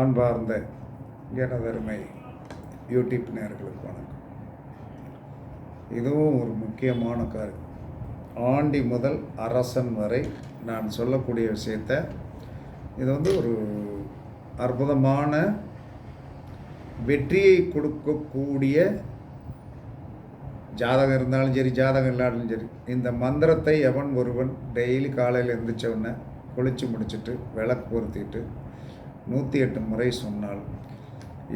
அன்பார்ந்த எனதருமை யூடியூப் நேர்களுக்கு வணக்கம். இதுவும் ஒரு முக்கியமான காரியம். ஆண்டி முதல் அரசன் வரை நான் சொல்லக்கூடிய விஷயத்த இது வந்து ஒரு அற்புதமான வெற்றியை கொடுக்கக்கூடிய ஜாதகம் இருந்தாலும் சரி ஜாதகம் இல்லாட்டாலும் சரி இந்த மந்திரத்தை எவன் ஒருவன் டெய்லி காலையில் எழுந்திரிச்ச உடனே குளித்து முடிச்சுட்டு விளக்கு பொருத்திட்டு நூற்றி எட்டு முறை சொன்னால்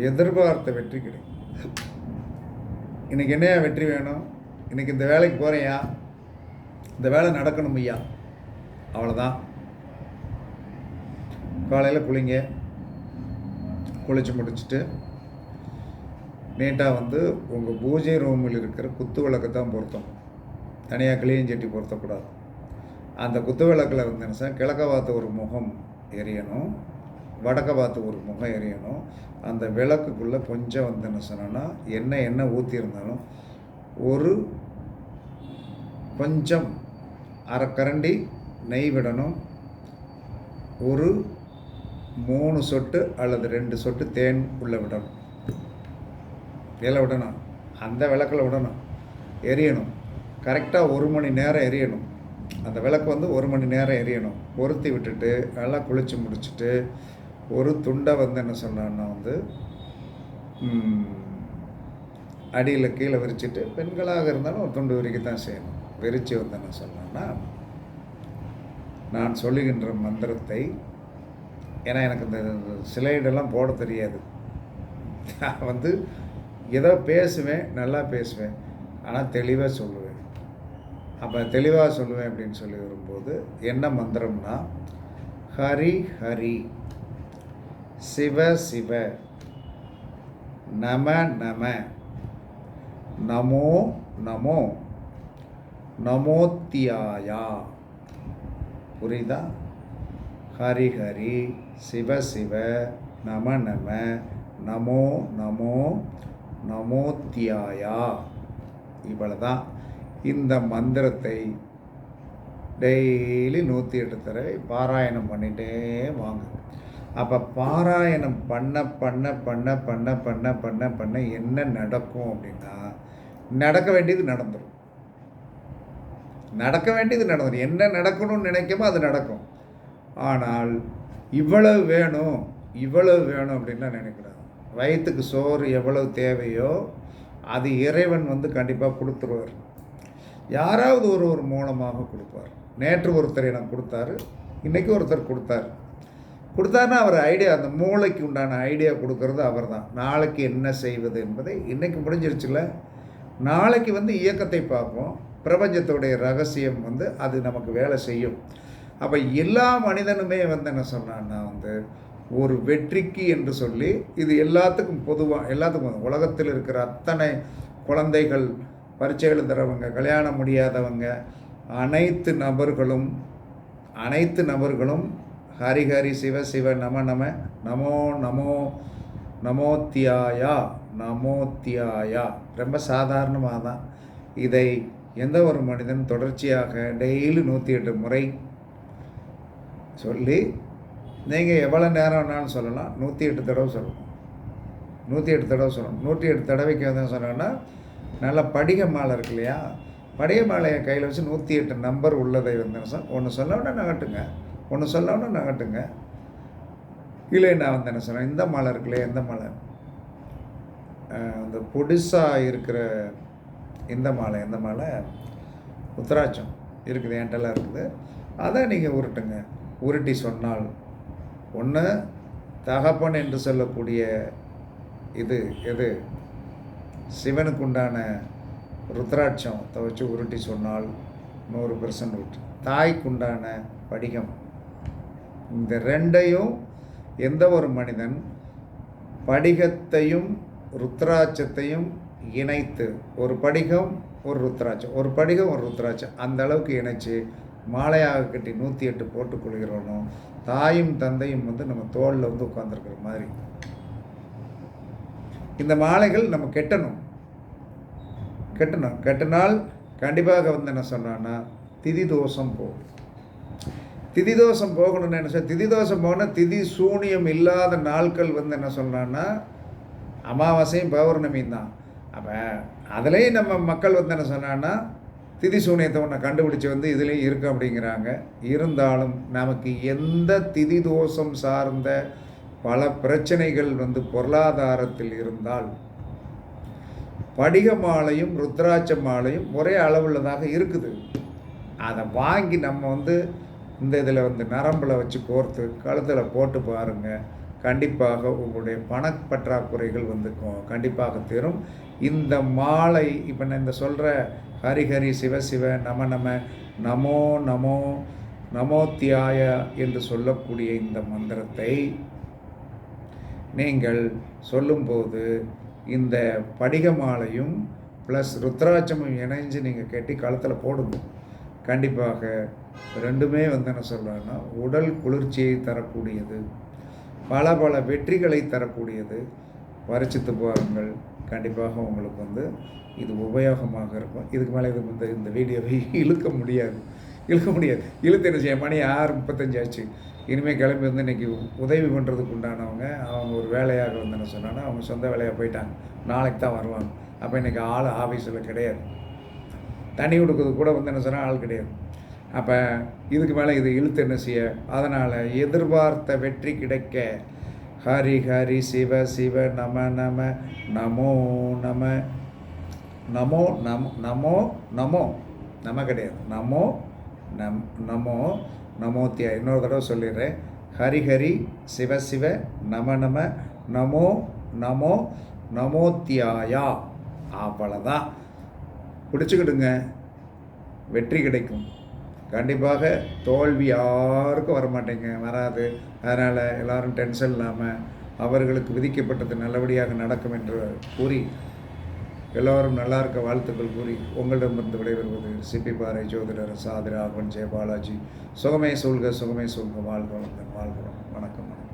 எதிர்பார்த்த வெற்றி கிடைக்கும். இன்றைக்கி என்னையா வெற்றி வேணும்? இன்னைக்கு இந்த வேலைக்கு போகிறேயா இந்த வேலை நடக்கணும் ஐயா. அவ்வளோதான் காலையில் குளிங்க. குளிச்சு முடிச்சுட்டு நீட்டாக வந்து உங்கள் பூஜை ரூமில் இருக்கிற குத்து விளக்கு தான் பொருத்தம். தனியாக கிளியஞ்சட்டி பொருத்தக்கூடாது. அந்த குத்து விளக்கில் இருந்துன்னு சார்? கிழக்க பார்த்து ஒரு முகம் எரியணும். வடக்க பார்த்து ஒரு முகம் எரியணும் அந்த விளக்குக்குள்ளே கொஞ்சம் வந்து என்ன சொன்னோன்னா எண்ணெய் எண்ணெய் ஊற்றியிருந்தாலும் ஒரு கொஞ்சம் அரைக்கரண்டி நெய் விடணும். ஒரு மூணு சொட்டு அல்லது ரெண்டு சொட்டு தேன் உள்ளே விடணும். இதில் விடணும். அந்த விளக்கில் விடணும். எரியணும். கரெக்டாக ஒரு மணி நேரம் எரியணும். அந்த விளக்கு வந்து ஒரு மணி நேரம் எரியணும். பொருத்தி விட்டுட்டு நல்லா குளித்து முடிச்சுட்டு ஒரு துண்டை வந்து என்ன சொன்னான்னா வந்து அடியில் கீழே விரிச்சிட்டு பெண்களாக இருந்தாலும் ஒரு துண்டு விரிக்க தான் செய்யணும். விரித்து வந்து என்ன சொன்னேன்னா நான் சொல்லுகின்ற மந்திரத்தை ஏன்னா எனக்கு இந்த சிலைடெல்லாம் போட தெரியாது. நான் வந்து ஏதோ பேசுவேன் நல்லா பேசுவேன் ஆனால் தெளிவாக சொல்லுவேன். அப்போ தெளிவாக சொல்லுவேன் அப்படின்னு சொல்லி வரும்போது என்ன மந்திரம்னா ஹரி ஹரி. சிவ சிவ. நம நம. நமோ நமோ. நமோத்தியாயா. புரியுதா? ஹரி ஹரி. சிவ சிவ. நம நம. நமோ நமோ. நமோத்தியாயா. இவ்வளோ தான் இந்த மந்திரத்தை டெய்லி நூற்றி எட்டு தடவை பாராயணம் பண்ணிகிட்டே வாங்க. அப்போ பாராயணம் பண்ண பண்ண பண்ண பண்ண பண்ண பண்ண பண்ண என்ன நடக்கும் அப்படின்னா நடக்க வேண்டியது நடந்துடும் நடக்க வேண்டியது நடந்துடும் என்ன நடக்கணும்னு நினைக்கமோ அது நடக்கும். ஆனால் இவ்வளவு வேணும் இவ்வளவு வேணும் அப்படின்லாம் நினைக்கிறாங்க. வயிற்றுக்கு சோறு எவ்வளவு தேவையோ அது இறைவன் வந்து கண்டிப்பாக கொடுத்துருவார். யாராவது ஒரு ஒரு மூலமாக கொடுப்பார். நேற்று ஒருத்தர் எனக்கு கொடுத்தாரு இன்றைக்கி ஒருத்தர் கொடுத்தார். கொடுத்தாருன்னா அவர் ஐடியா அந்த மூளைக்கு உண்டான ஐடியா கொடுக்கறது அவர் தான் நாளைக்கு என்ன செய்வது என்பதை இன்றைக்கி முடிஞ்சிருச்சுல நாளைக்கு வந்து இயக்கத்தை பார்ப்போம். பிரபஞ்சத்துடைய ரகசியம் வந்து அது நமக்கு வேலை செய்யும். அப்போ எல்லா மனிதனுமே வந்து என்ன சொன்னான்னா வந்து ஒரு வெற்றிக்கு என்று சொல்லி இது எல்லாத்துக்கும் பொதுவாக எல்லாத்துக்கும் உலகத்தில் இருக்கிற அத்தனை குழந்தைகள் பரீட்சை எழுதுகிறவங்க கல்யாணம் முடியாதவங்க அனைத்து நபர்களும் அனைத்து நபர்களும் ஹரி ஹரி சிவ சிவ நம நம நமோ நமோ நமோத்தியாயா நமோத்தியாயா ரொம்ப சாதாரணமாக தான் இதை எந்த ஒரு மனிதன் தொடர்ச்சியாக டெய்லி நூற்றி எட்டு முறை சொல்லி நீங்கள் எவ்வளோ நேரம் வேணாலும் சொல்லலாம். நூற்றி எட்டு தடவை சொல்லணும். நூற்றி எட்டு தடவை சொல்லணும். நூற்றி எட்டு தடவைக்கு வந்து சொன்னோன்னா நல்ல படிக மாலை இருக்கு இல்லையா? படிக மாலையை கையில் வச்சு நூற்றி எட்டு நம்பர் உள்ளதை வந்து ஒன்று சொல்லவுடனே நகட்டுங்க. ஒன்று சொல்லாமல் நகட்டுங்க இல்லை நான் வந்து என்ன சொல்கிறேன் இந்த மலை இருக்கு எந்த மலை? அந்த பொடிசாக இருக்கிற இந்த மாலை இந்த மாலை உத்தராட்சம் இருக்குது என்கிட்டலாம் இருக்குது. அதை நீங்கள் உருட்டுங்க. உருட்டி சொன்னால் ஒன்று தகப்பன் என்று சொல்லக்கூடிய இது எது? சிவனுக்கு உண்டான ருத்ராட்சம் வச்சு உருட்டி சொன்னால் நூறு பெர்சன்ட் உருட்டு. தாய்க்குண்டான படிகம் இந்த ரெண்டையும் எந்த ஒரு மனிதன் படிகத்தையும் ருத்ராட்சத்தையும் இணைத்து ஒரு படிகம் ஒரு ருத்ராட்சம் ஒரு படிகம் ஒரு ருத்ராட்சம் அந்த அளவுக்கு இணைச்சி மாலையாக கட்டி நூற்றி எட்டு போட்டு கொள்கிறோனோ தாயும் தந்தையும் வந்து நம்ம தோளில் வந்து உட்காந்துருக்கிற மாதிரி. இந்த மாலைகள் நம்ம கெட்டணும். கெட்டணும். கெட்டினால் கண்டிப்பாக வந்து என்ன சொன்னான்னா திதி தோஷம் போகும். திதி தோஷம் போகணும்னு என்ன சொல் திதி தோஷம் போனால் திதி சூனியம் இல்லாத நாட்கள் வந்து என்ன சொல்கிறான்னா அமாவாசையும் பௌர்ணமியும் தான். அப்போ அதுலேயும் நம்ம மக்கள் வந்து என்ன சொன்னான்னா திதி சூனியத்தை ஒன்று கண்டுபிடிச்சி வந்து இதுலேயும் இருக்கு அப்படிங்கிறாங்க. இருந்தாலும் நமக்கு எந்த திதி தோஷம் சார்ந்த பல பிரச்சனைகள் வந்து பொருளாதாரத்தில் இருந்தால் படிக மாலையும் ருத்ராட்ச மாலையும் ஒரே அளவுள்ளதாக இருக்குது. அதை வாங்கி நம்ம வந்து இந்த இதில் வந்து நரம்பில் வச்சு கோர்த்து கழுத்தில் போட்டு பாருங்கள் கண்டிப்பாக உங்களுடைய பணப்பற்றாக்குறைகள் வந்து கண்டிப்பாக தீரும். இந்த மாலை இப்போ நான் இந்த சொல்கிற ஹரிஹரி சிவசிவ நம நம நமோ நமோ நமோத்தியாய என்று சொல்லக்கூடிய இந்த மந்திரத்தை நீங்கள் சொல்லும்போது இந்த படிக மாலையும் ப்ளஸ் ருத்ராட்சமும் இணைஞ்சு நீங்கள் கட்டி கழுத்தில் போடுங்க. கண்டிப்பாக ரெண்டுமே வந்து என்ன சொல்கிறேன்னா உடல் குளிர்ச்சியை தரக்கூடியது பல பல வெற்றிகளை தரக்கூடியது. பரிச்சித்து பாருங்கள் கண்டிப்பாக உங்களுக்கு வந்து இது உபயோகமாக இருக்கும். இதுக்கு மேலே இது இந்த இந்த வீடியோவை இழுக்க முடியாது. இழுக்க முடியாது. இழுத்து என்ன செய்ய மணி ஆறு முப்பத்தஞ்சு ஆச்சு. இனிமேல் கிளம்பி வந்து இன்றைக்கி உதவி பண்ணுறதுக்கு உண்டானவங்க அவங்க ஒரு வேலையாக வந்து என்ன சொன்னாங்கன்னா அவங்க சொந்த வேலையாக போயிட்டாங்க. நாளைக்கு தான் வருவாங்க. அப்போ இன்றைக்கி ஆள் ஆஃபீஸில் கிடையாது. தண்ணி கொடுக்கறது கூட வந்து என்ன சொன்னால் ஆள் கிடையாது. அப்போ இதுக்கு மேலே இது இழுத்து என்ன செய்ய? அதனால் எதிர்பார்த்த வெற்றி கிடைக்க. ஹரி ஹரி சிவ சிவ நம நம நமோ நம. நமோ நம் நமோ நமோ. நம கிடையாது. நமோ நம் நமோ நமோத்தியா இன்னொரு தடவை சொல்லிடுறேன். ஹரி ஹரி சிவ சிவ நம நம நமோ நமோ நமோத்தியாயா அவ்வளோதான் பிடிச்சிக்கிடுங்க வெற்றி கிடைக்கும். கண்டிப்பாக தோல்வி யாருக்கும் வர மாட்டேங்க வராது. அதனால் எல்லாரும் டென்ஷன் இல்லாமல் அவர்களுக்கு விதிக்கப்பட்டது நல்லபடியாக நடக்கும் என்று கூறி எல்லோரும் நல்லா இருக்க வாழ்த்துக்கள் கூறி உங்களிடமிருந்து விடைபெறுவது சிப்பி பாறை ஜோதிடர் சாதிராகவன் ஜெயபாலாஜி. சுகமே சூழ்க சுகமே சூழ்க. வாழ்க வளர்ந்தன் வாழ்கிறோம் வணக்கம் வணக்கம்.